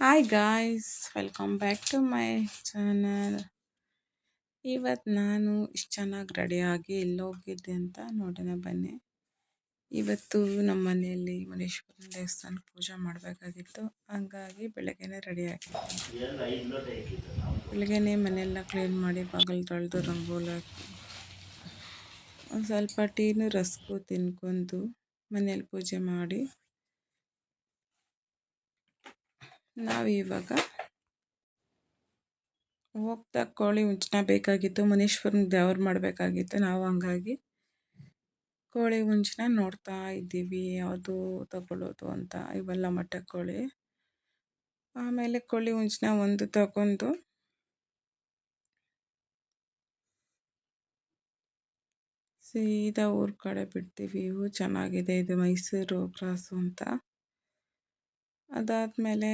Hi guys welcome back to my channel ಇವತ್ತು ನಾನು ಇಷ್ಟು ಚೆನ್ನಾಗಿ ರೆಡಿಯಾಗಿ ಎಲ್ಲೋಗಿದ್ದೆ ಅಂತ ನೋಡೋಣ ಬನ್ನಿ. ಇವತ್ತು ನಮ್ಮ ಮನೆಯಲ್ಲಿ ಮನೇಶ್ವರನ ದೇವಸ್ಥಾನ ಪೂಜೆ ಮಾಡಬೇಕಾಗಿತ್ತು. ಹಂಗಾಗಿ ಬೆಳಗ್ಗೆನೇ ರೆಡಿ ಆಗಿತ್ತು ಬೆಳಗ್ಗೆನೇ ಮನೆಯೆಲ್ಲ ಕ್ಲೀನ್ ಮಾಡಿ ಬಾಗಿಲು ತೊಳೆದು ರಂಗೋಲಿ ಒಂದು ಸ್ವಲ್ಪ ಟೀನು ರಸ್ಕು ತಿನ್ಕೊಂಡು ಮನೇಲಿ ಪೂಜೆ ಮಾಡಿ ನಾವು ಇವಾಗ ಹೋಗ್ತಾ ಕೋಳಿ ಹುಂಚನ ಬೇಕಾಗಿತ್ತು, ಮುನೀಶ್ವರನ ದೇವ್ರು ಮಾಡಬೇಕಾಗಿತ್ತು. ನಾವು ಹಂಗಾಗಿ ಕೋಳಿ ಹುಂಚನ ನೋಡ್ತಾ ಇದ್ದೀವಿ, ಯಾವುದು ತಗೊಳ್ಳೋದು ಅಂತ, ಇವೆಲ್ಲ ಮೊಟ್ಟೆ ಕೋಳಿ. ಆಮೇಲೆ ಕೋಳಿ ಹುಂಚನ ಒಂದು ತಗೊಂಡು ಸೀದಾ ಊರ ಕಡೆ ಬಿಡ್ತೀವಿ. ಇವು ಚೆನ್ನಾಗಿದೆ, ಇದು ಮೈಸೂರು ಕ್ರಾಸು ಅಂತ. ಅದಾದಮೇಲೆ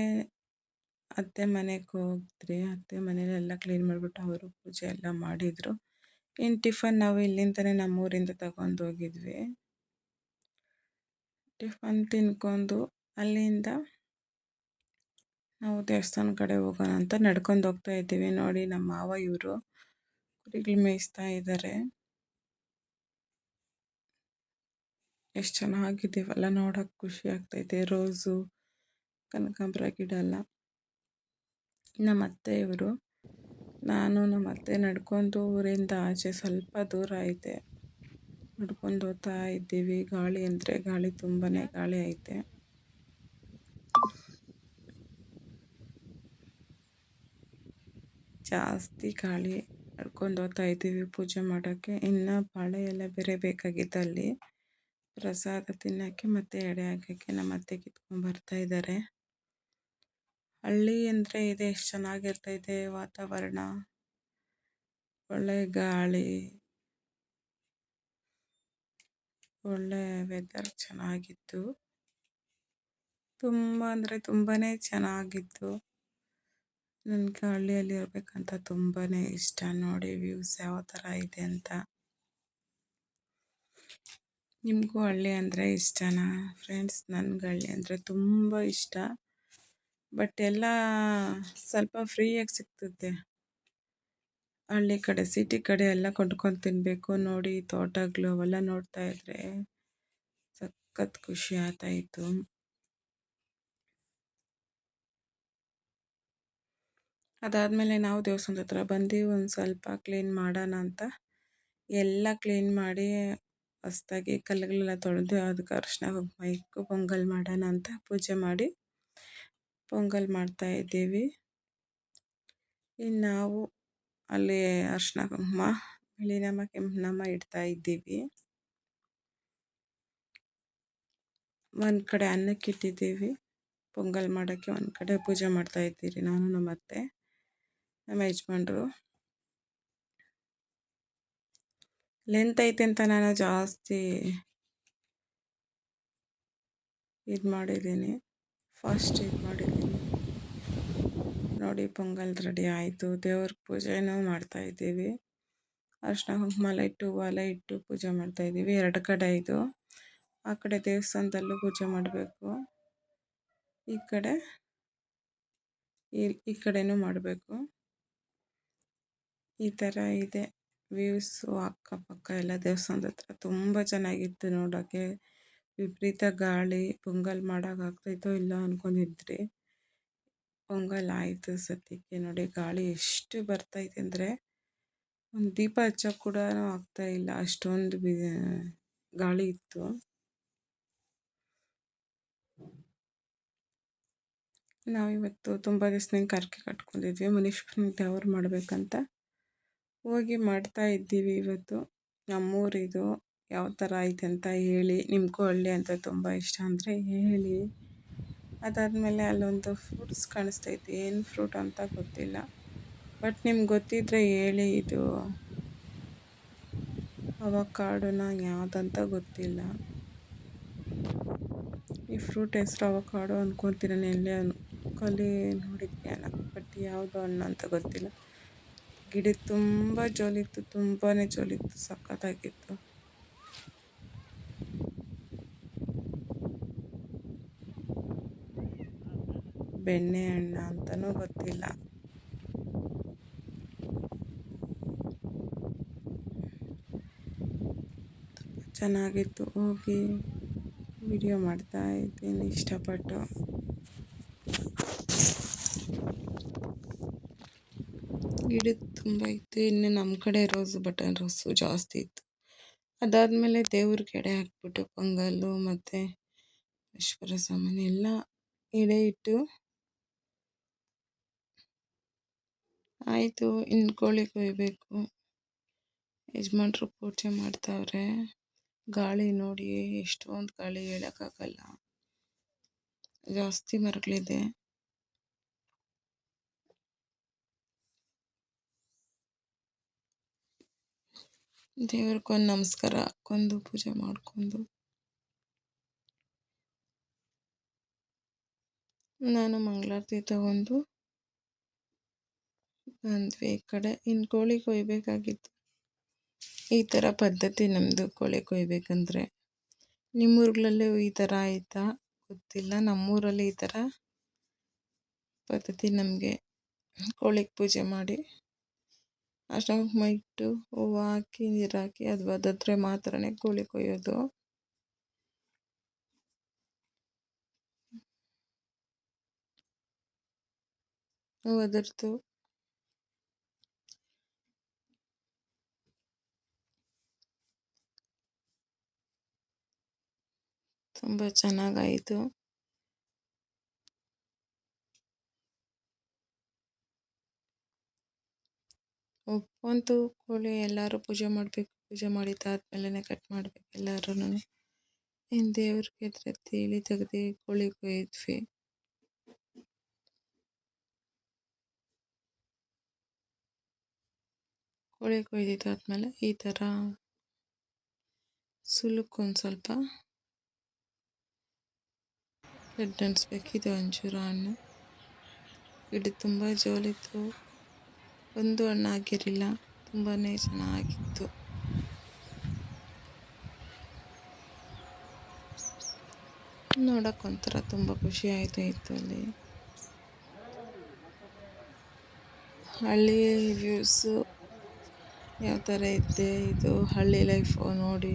ಅತ್ತೆ ಮನೆಗೆ ಹೋದ್ರಿ ಅತ್ತೆ ಮನೆಯಲ್ಲೆಲ್ಲ ಕ್ಲೀನ್ ಮಾಡಿಬಿಟ್ಟು ಅವರು ಪೂಜೆ ಎಲ್ಲ ಮಾಡಿದರು. ಇನ್ನು ಟಿಫನ್ ನಾವು ಇಲ್ಲಿಂದನೇ ನಮ್ಮೂರಿಂದ ತಗೊಂಡು ಹೋಗಿದ್ವಿ. ಟಿಫನ್ ತಿನ್ಕೊಂಡು ಅಲ್ಲಿಂದ ನಾವು ದೇವಸ್ಥಾನ ಕಡೆ ಹೋಗೋಣ ಅಂತ ನಡ್ಕೊಂಡು ಹೋಗ್ತಾ ಇದ್ದೀವಿ. ನೋಡಿ ನಮ್ಮ ಮಾವ ಇವರು ಕುರಿಗಳು ಮೇಯಿಸ್ತಾ ಇದ್ದಾರೆ ಎಷ್ಟು ಚೆನ್ನಾಗಿದ್ದೀವಲ್ಲ ನೋಡೋಕೆ ಖುಷಿ ಆಗ್ತೈತೆ. ರೋಸು, ಕನಕಾಂಬರ ಗಿಡ ಎಲ್ಲ. ನಮ್ಮ ಇವರು. ನಾನು ನಮ್ಮ ಅತ್ತೆ ನಡ್ಕೊಂಡು ಊರಿಂದ ಆಚೆ ಸ್ವಲ್ಪ ದೂರ ಐತೆ. ನಡ್ಕೊಂಡು ಹೋಗ್ತಾ ಇದ್ದೀವಿ. ಗಾಳಿ ಅಂದರೆ ಗಾಳಿ ತುಂಬಾ ಗಾಳಿ ಐತೆ. ಜಾಸ್ತಿ ಗಾಳಿ ನಡ್ಕೊಂಡು ಹೋಗ್ತಾ ಇದ್ದೀವಿ ಪೂಜೆ ಮಾಡೋಕ್ಕೆ. ಇನ್ನು ಬಾಳೆ ಎಲ್ಲ ಬೇರೆ ಬೇಕಾಗಿತ್ತು ಅಲ್ಲಿ. ಪ್ರಸಾದ ತಿನ್ನೋಕ್ಕೆ ಮತ್ತು ಎಡೆ ಹಾಕೋಕ್ಕೆ ನಮ್ಮ ಅತ್ತೆ ಕಿತ್ಕೊಂಡು ಬರ್ತಾ ಇದ್ದಾರೆ. ಹಳ್ಳಿ ಅಂದರೆ ಇದೆ, ಎಷ್ಟು ಚೆನ್ನಾಗಿರ್ತೈತೆ ವಾತಾವರಣ. ಒಳ್ಳೆ ಗಾಳಿ. ಒಳ್ಳೆ ವೆದರ್ ಚೆನ್ನಾಗಿತ್ತು. ತುಂಬ ಅಂದರೆ ತುಂಬಾ ಚೆನ್ನಾಗಿತ್ತು. ನನಗೆ ಹಳ್ಳಿಯಲ್ಲಿ ಇರಬೇಕಂತ ತುಂಬಾ ಇಷ್ಟ. ನೋಡಿ ವ್ಯೂಸ್ ಯಾವ ಥರ ಇದೆ ಅಂತ. ನಿಮಗೂ ಹಳ್ಳಿ ಅಂದರೆ ಇಷ್ಟನಾ? ಫ್ರೆಂಡ್ಸ್ ನನಗೆ ಹಳ್ಳಿ ಅಂದರೆ ತುಂಬ ಇಷ್ಟ. ಬಟ್ ಎಲ್ಲ ಸ್ವಲ್ಪ ಫ್ರೀಯಾಗಿ ಸಿಗ್ತದೆ. ಹಳ್ಳಿ ಕಡೆ ಸಿಟಿ ಕಡೆ ಎಲ್ಲ ಕೊಂಡ್ಕೊಂಡು ತಿನ್ನಬೇಕು ನೋಡಿ ತೋಟಗಳು ಅವೆಲ್ಲ ನೋಡ್ತಾ ಇದ್ರೆ ಸಖತ್ ಖುಷಿ ಆಗ್ತಾಯಿತ್ತು. ಅದಾದಮೇಲೆ ನಾವು ದೇವಸ್ಥಾನದ ಹತ್ರ ಬಂದು ಒಂದು ಸ್ವಲ್ಪ ಕ್ಲೀನ್ ಮಾಡೋಣ ಅಂತ ಎಲ್ಲ ಕ್ಲೀನ್ ಮಾಡಿ ಹೊಸ್ದಾಗಿ ಕಲ್ಲುಗಳೆಲ್ಲ ತೊಳೆದು ಅದಕ್ಕೆ ಅರ್ಶಿನ ಕುಂಕುಮ ಇಕ್ಕು ಪೊಂಗಲ್ ಮಾಡೋಣ ಅಂತ ಪೂಜೆ ಮಾಡಿ ಪೊಂಗಲ್ ಮಾಡ್ತಾ ಇದ್ದೀವಿ. ಇನ್ನು ನಾವು ಅಲ್ಲಿ ಅರ್ಶಿನ ಕುಂಕುಮ ಬಿಳಿ ನಮ್ಮ ಕೆಂಪು ಇಡ್ತಾ ಇದ್ದೀವಿ. ಒಂದು ಕಡೆ ಅನ್ನಕ್ಕೆ ಇಟ್ಟಿದ್ದೀವಿ. ಪೊಂಗಲ್ ಮಾಡೋಕ್ಕೆ ಒಂದು ಕಡೆ ಪೂಜೆ ಮಾಡ್ತಾ ಇದ್ದೀರಿ ನಾನು ನಮ್ಮ ಅತ್ತೆ ನಮ್ಮ ಯಜಮಾನ್ರು. ಲೆಂತ್ ಐತೆ ಅಂತ ನಾನು ಜಾಸ್ತಿ ಇದು ಮಾಡಿದ್ದೀನಿ. ಫಾಸ್ಟ್ ಇದು ಮಾಡಿದ್ದೀನಿ. ನೋಡಿ ಪೊಂಗಲ್ ರೆಡಿ ಆಯಿತು. ದೇವ್ರ ಪೂಜೆನೂ ಮಾಡ್ತಾಯಿದ್ದೀವಿ ಅರ್ಶಿನ ಕುಂಕುಮ ಇಟ್ಟು, ಒಲೆ ಇಟ್ಟು ಪೂಜೆ ಮಾಡ್ತಾಯಿದ್ದೀವಿ ಎರಡು ಕಡೆ ಇದು. ಆ ಕಡೆ ದೇವಸ್ಥಾನದಲ್ಲೂ ಪೂಜೆ ಮಾಡಬೇಕು. ಈ ಕಡೆ, ಈ ಈ ಕಡೆನೂ ಮಾಡಬೇಕು. ಈ ಥರ ಇದೆ. ವ್ಯೂಸು ಅಕ್ಕಪಕ್ಕ ಎಲ್ಲ ದೇವಸ್ಥಾನದ ಹತ್ರ ತುಂಬ ಚೆನ್ನಾಗಿತ್ತು ನೋಡೋಕ್ಕೆ ವಿಪರೀತ ಗಾಳಿ, ಪೊಂಗಲ್ ಮಾಡೋಕ್ಕಾಗ್ತೈತೋ ಇಲ್ಲ ಅಂದ್ಕೊಂಡಿದ್ರಿ ಪೊಂಗಲ್ ಆಯಿತು ಸದ್ಯಕ್ಕೆ ನೋಡಿ ಗಾಳಿ ಎಷ್ಟು ಬರ್ತೈತೆ ಅಂದರೆ ಒಂದು ದೀಪ ಹಚ್ಚೋಕೆ ಕೂಡ ಆಗ್ತಾ ಇಲ್ಲ. ಅಷ್ಟೊಂದು ಬಿ, ಗಾಳಿ ಇತ್ತು. ನಾವಿವತ್ತು ತುಂಬ ದಿವಸದಿಂದ ಕರ್ಕೆ ಕಟ್ಕೊಂಡಿದ್ವಿ. ಮನೀಶ್ನ ದೇವ್ರು ಮಾಡಬೇಕಂತ ಹೋಗಿ ಮಾಡ್ತಾ ಇದ್ದೀವಿ ಇವತ್ತು. ನಮ್ಮೂರಿದು ಯಾವ ಥರ ಐತೆ ಅಂತ ಹೇಳಿ, ನಿಮಗೂ ಹಳ್ಳಿ ಅಂತ ತುಂಬ ಇಷ್ಟ ಅಂದರೆ ಹೇಳಿ. ಅದಾದಮೇಲೆ ಅಲ್ಲೊಂದು ಫ್ರೂಟ್ಸ್ ಕಾಣಿಸ್ತೈತಿ, ಏನು ಫ್ರೂಟ್ ಅಂತ ಗೊತ್ತಿಲ್ಲ. ಬಟ್ ನಿಮ್ಗೆ ಗೊತ್ತಿದ್ದರೆ ಹೇಳಿ ಇದು ಅವಕಾಡೋನ ಯಾವುದಂತ ಗೊತ್ತಿಲ್ಲ. ಈ ಫ್ರೂಟ್ ಹೆಸ್ರು ಅವಕಾಡೋ ಅಂದ್ಕೊತೀರಾನೆ ಎಲ್ಲೇ ಕಲಿ ನೋಡಿದ್ದೆ ಬಟ್ ಯಾವುದು ಹಣ್ಣು ಅಂತ ಗೊತ್ತಿಲ್ಲ. ಗಿಡ ತುಂಬ ಜೋಲಿತ್ತು ತುಂಬಾ ಜೋಲಿತ್ತು ಸಖತ್ತಾಗಿತ್ತು. ಬೆಣ್ಣೆ ಹಣ್ಣ ಅಂತಲೂ ಗೊತ್ತಿಲ್ಲ. ಚೆನ್ನಾಗಿತ್ತು. ಹೋಗಿ ವಿಡಿಯೋ ಮಾಡ್ತಾ ಇದ್ದೀನಿ ಇಷ್ಟಪಟ್ಟು. ಗಿಡ ತುಂಬ ಇತ್ತು. ಇನ್ನು ನಮ್ಮ ಕಡೆ ರೋಸು ಬಟನ್ ರೋಸು ಜಾಸ್ತಿ ಇತ್ತು. ಅದಾದಮೇಲೆ ದೇವ್ರಿಗೆ ಕೆಡೆ ಹಾಕ್ಬಿಟ್ಟು, ಪೊಂಗಲ್ಲು ಮತ್ತು ಈಶ್ವರ ಸಾಮಾನು ಎಡೆ ಇಟ್ಟು ಆಯಿತು ಇನ್ನು ಕೋಳಿ ಕೊಯ್ಬೇಕು. ಯಜಮಾನ್ರು ಪೂಜೆ ಮಾಡ್ತಾವ್ರೆ. ಗಾಳಿ ನೋಡಿ, ಎಷ್ಟೊಂದು ಗಾಳಿ ಹೇಳೋಕ್ಕಾಗಲ್ಲ. ಜಾಸ್ತಿ ಮರಗಳಿದೆ. ದೇವ್ರಿಗೊಂದು ನಮಸ್ಕಾರ ಹಾಕ್ಕೊಂಡು ಪೂಜೆ ಮಾಡ್ಕೊಂಡು. ನಾನು ಮಂಗಳಾರತಿ ತಗೊಂಡು ಬಂದ್ವಿ ಈ ಕಡೆ ಇನ್ನು ಕೋಳಿ ಕೊಯ್ಬೇಕಾಗಿತ್ತು. ಈ ಥರ ಪದ್ಧತಿ ನಮ್ಮದು ಕೋಳಿ ಕೊಯ್ಬೇಕಂದ್ರೆ. ನಿಮ್ಮೂರುಗಳಲ್ಲೂ ಈ ಥರ ಆಯಿತಾ? ಗೊತ್ತಿಲ್ಲ. ನಮ್ಮೂರಲ್ಲಿ ಈ ಥರ ಪದ್ಧತಿ ನಮಗೆ ಕೋಳಿಗೆ ಪೂಜೆ ಮಾಡಿ ಅರ್ಶಿನ ಮೈಟ್ಟು ಹೂವು ಹಾಕಿ, ನೀರು ಹಾಕಿ, ಅದು ಒದದ್ರೆ ಮಾತ್ರನೇ ಕೋಳಿ ಕೊಯ್ಯೋದು. ಒದರ್ತು ತುಂಬ ಚೆನ್ನಾಗಾಯಿತು. ಒಪ್ಪಂತು ಕೋಳಿ ಎಲ್ಲರೂ ಪೂಜೆ ಮಾಡಬೇಕು, ಪೂಜೆ ಮಾಡಿದ್ದಾದ್ಮೇಲೆ ಕಟ್ ಮಾಡಬೇಕು ಎಲ್ಲರೂ ಇನ್ನು ದೇವ್ರಿಗೆ ಎದುರು ತಿಳಿ ತೆಗ್ದು ಕೋಳಿ ಕೊಯ್ದ್ವಿ ಕೋಳಿ ಕೊಯ್ದಿದ್ದಾದ್ಮೇಲೆ ಈ ಥರ ಸುಲಕ್ಕೊಂದು ಸ್ವಲ್ಪ ಬ್ರೆಡ್ ಅಂಟಿಸ್ಬೇಕು ಇದು ಅಂಜೂರ ಹಣ್ಣು ಗಿಡ ತುಂಬ ಜೋಲಿತ್ತು ಒಂದು ಹಣ್ಣು ಆಗಿರಲಿಲ್ಲ ತುಂಬಾ ಚೆನ್ನಾಗಿತ್ತು. ನೋಡೋಕೆ ಒಂಥರ ತುಂಬ ಖುಷಿ ಆಯಿತು ಇತ್ತು ಅಲ್ಲಿ. ಹಳ್ಳಿ ವ್ಯೂಸು ಯಾವ ಥರ ಇದೆ? ಇದು ಹಳ್ಳಿ ಲೈಫು ನೋಡಿ.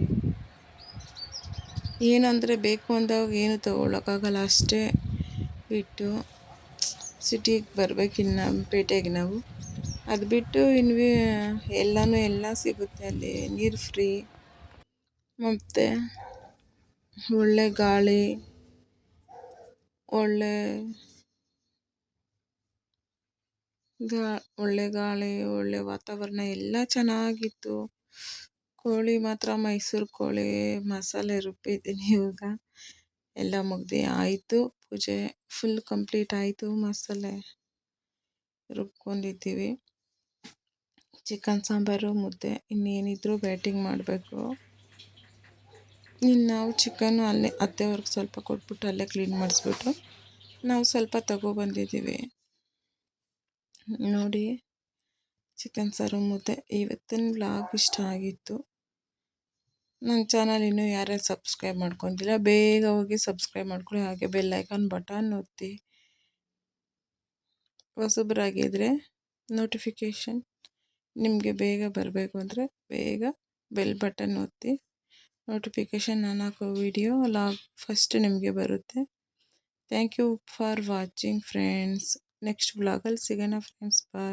ಏನಂದರೆ ಬೇಕು ಅಂದಾಗ ಏನು ತೊಗೊಳಕ್ಕಾಗಲ್ಲ. ಅಷ್ಟೇ ಬಿಟ್ಟು ಸಿಟಿಗೆ ಬರ್ಬೇಕಿನ್ನು ಪೇಟೆಗೆ ನಾವು. ಅದು ಬಿಟ್ಟು ಇನ್ನು ಎಲ್ಲನೂ ಎಲ್ಲ ಸಿಗುತ್ತೆ ಅಲ್ಲಿ. ನೀರು ಫ್ರೀ, ಮತ್ತು ಒಳ್ಳೆ ಗಾಳಿ, ಒಳ್ಳೆ ಗಾ, ಒಳ್ಳೆ ಗಾಳಿ, ಒಳ್ಳೆ ವಾತಾವರಣ ಎಲ್ಲ ಚೆನ್ನಾಗಿತ್ತು. ಕೋಳಿ ಮಾತ್ರ ಮೈಸೂರು ಕೋಳಿ ಮಸಾಲೆ ರುಬ್ಬಿದ್ದೀನಿ ಇವಾಗ. ಎಲ್ಲ ಮುಗ್ದು ಆಯಿತು. ಪೂಜೆ ಫುಲ್ ಕಂಪ್ಲೀಟ್ ಆಯಿತು ಮಸಾಲೆ ರುಬ್ಕೊಂಡಿದ್ದೀವಿ. ಚಿಕನ್ ಸಾಂಬಾರು, ಮುದ್ದೆ ಇನ್ನೇನಿದ್ರು ಬ್ಯಾಟಿಂಗ್ ಮಾಡಬೇಕು. ಇನ್ನು ನಾವು ಚಿಕನ್ನು ಅಲ್ಲೇ ಅತ್ತೆಯವ್ರಿಗೆ ಸ್ವಲ್ಪ ಕೊಟ್ಬಿಟ್ಟು ಅಲ್ಲೇ ಕ್ಲೀನ್ ಮಾಡಿಸ್ಬಿಟ್ಟು ನಾವು ಸ್ವಲ್ಪ ತಗೊಬಂದಿದ್ದೀವಿ ನೋಡಿ, ಚಿಕನ್ ಸಾರು, ಮುದ್ದೆ ಇವತ್ತಿನ ಬ್ಲಾಗ್ ಇಷ್ಟ ಆಗಿತ್ತು. ನನ್ನ ಚಾನಲ್ ಇನ್ನೂ ಯಾರ್ಯಾರು ಸಬ್ಸ್ಕ್ರೈಬ್ ಮಾಡ್ಕೊತಿಲ್ಲ ಬೇಗ ಹೋಗಿ ಸಬ್ಸ್ಕ್ರೈಬ್ ಮಾಡ್ಕೊಳ್ಳಿ, ಹಾಗೆ ಬೆಲ್ ಐಕಾನ್ ಬಟನ್ ಒತ್ತಿ. ಹೊಸಬ್ರಾಗಿದ್ದರೆ ನೋಟಿಫಿಕೇಷನ್ ನಿಮಗೆ ಬೇಗ ಬರಬೇಕು ಅಂದರೆ ಬೇಗ ಬೆಲ್ ಬಟನ್ ಒತ್ತಿ. ನೋಟಿಫಿಕೇಷನ್ ನಾನು ಹಾಕೋ ವಿಡಿಯೋ ಲಾಗ್ ಫಸ್ಟ್ ನಿಮಗೆ ಬರುತ್ತೆ. Thank you for watching friends next ಬ್ಲಾಗಲ್ಲಿ ಸಿಗೋಣ ಫ್ರೆಂಡ್ಸ್ ಬಾಯ್